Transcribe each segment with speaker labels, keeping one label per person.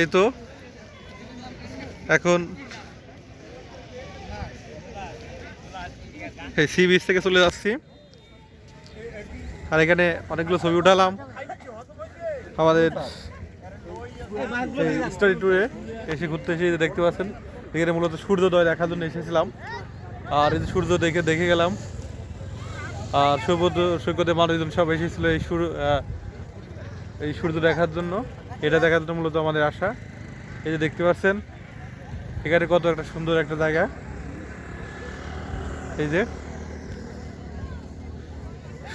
Speaker 1: এই তো। এখন এই সি বিচ থেকে চলে যাচ্ছি। আর এখানে অনেকগুলো ছবি উঠালাম। আমাদের স্টাডি ট্যুরে এসে ঘুরতে এসে দেখতে পাচ্ছেন, এখানে মূলত সূর্যোদয় দেখার জন্য এসেছিলাম। আর এই সূর্য দেখে দেখে গেলাম। আর সৈকত মানুষজন সব এসেছিল এই সূর্য এই সূর্য দেখার জন্য। এটা দেখার জন্য মূলত আমাদের আশা। এই যে দেখতে পাচ্ছেন, এখানে কত একটা সুন্দর একটা জায়গা। এই যে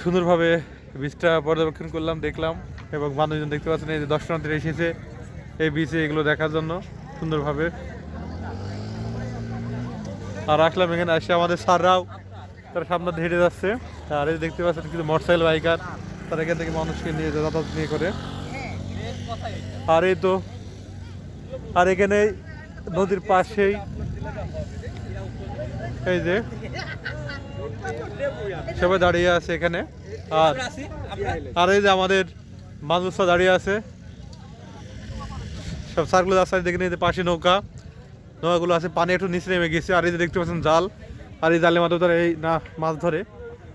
Speaker 1: সুন্দরভাবে বীজটা পর্যবেক্ষণ করলাম, দেখলাম এবং মানুষজন দেখতে পাচ্ছেন, এই যে দর্শনার্থীরা এসেছে এই বীচে এগুলো দেখার জন্য সুন্দরভাবে। আর আসলাম এখানে, আসে আমাদের সাররাও তারা সামনে হেঁটে যাচ্ছে। আর এই দেখতে পাচ্ছেন কিন্তু মোটরসাইকেল বাইকার তারা এখান থেকে মানুষকে নিয়ে যাতায়াত নিয়ে করে। আর এই তো আর এখানে নদীর পাশেই এই যে সবাই দাঁড়িয়ে আছে এখানে। আর আর এই যে আমাদের মানুষরা দাঁড়িয়ে আছে। সব সার্কুলো রাস্তায় দেখে নিয়ে পাশে নৌকা। নৌকাগুলো আছে পানি একটু নিচে নেমে গেছে আর এই যে দেখতে পাচ্ছেন জাল। আর এই জালের মাধ্যমে তারা এই না মাছ ধরে।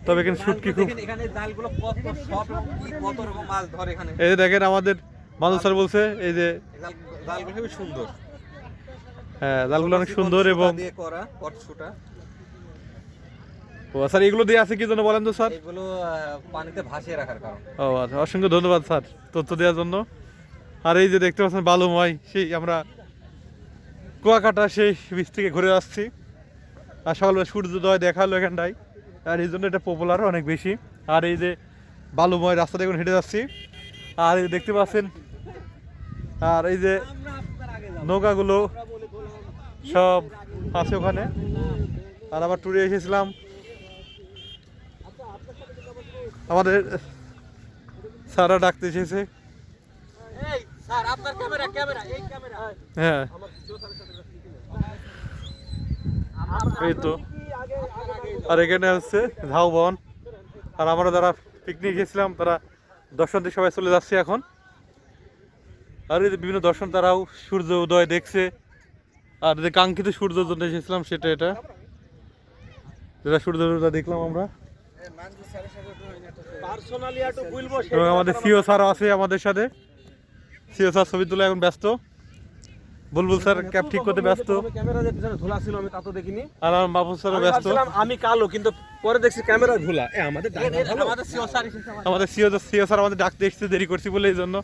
Speaker 1: তবে এখানে শুটকি খুব
Speaker 2: দেখেন এখানে জালগুলো কত সব কি কত রকম মাছ ধরে এখানে?
Speaker 1: এই যে দেখেন আমাদের মানুষ স্যার বলছে এই যে
Speaker 2: জালগুলো খুবই সুন্দর।
Speaker 1: হ্যাঁ জালগুলো অনেক সুন্দর এবং
Speaker 2: দিয়ে করা কটসুটা
Speaker 1: ও স্যার এগুলো দিয়ে আছে কি জন্য বলেন তো স্যার?
Speaker 2: এগুলো পানিতে ভাসিয়ে রাখার কারণ।
Speaker 1: ও আচ্ছা অসংখ্য ধন্যবাদ স্যার তথ্য দেওয়ার জন্য। আর এই যে দেখতে পাচ্ছেন বালুময় সেই আমরা কুয়াকাটা সেই বীজ থেকে ঘুরে আসছি। আর সকালবেলা সূর্যোদয় দেখাল এখানটায়। আর এই জন্য এটা পপুলার অনেক বেশি। আর এই যে বালুময় রাস্তা দেখুন হেঁটে যাচ্ছি। আর এই দেখতে পাচ্ছেন আর এই যে নৌকাগুলো সব আছে ওখানে। আর আবার ট্যুরে এসেছিলাম। আমাদের স্যাররা ডাকতে এসেছে। হ্যাঁ। এই তো। আর এখানে হচ্ছে ঝাউবন আর আমরা যারা পিকনিক গেছিলাম তারা দর্শন দিয়ে সবাই চলে যাচ্ছে এখন। আর এই যে বিভিন্ন দর্শন তারাও সূর্য উদয় দেখছে। আর যে কাঙ্ক্ষিত সূর্যের জন্য এসেছিলাম সেটা এটা। যেটা সূর্য উদয় দেখলাম আমরা। আমাদের সিও স্যার আছে আমাদের সাথে। সিও স্যার ছবি তুলে এখন ব্যস্ত। বুলবুল স্যার ক্যাপ ঠিক করতে ব্যস্ত।
Speaker 2: ক্যামেরা যে পিছনে ধুলা ছিল আমি তা তো দেখিনি।
Speaker 1: আর আমার বাবু স্যারও ব্যস্ত।
Speaker 2: আমি কালো কিন্তু পরে দেখছি ক্যামেরা ধুলা। এ আমাদের আমাদের সিও স্যার
Speaker 1: আমাদের। সিও সিও স্যার আমাদের ডাকতে এসেছে দেরি করছি বলে এই জন্য।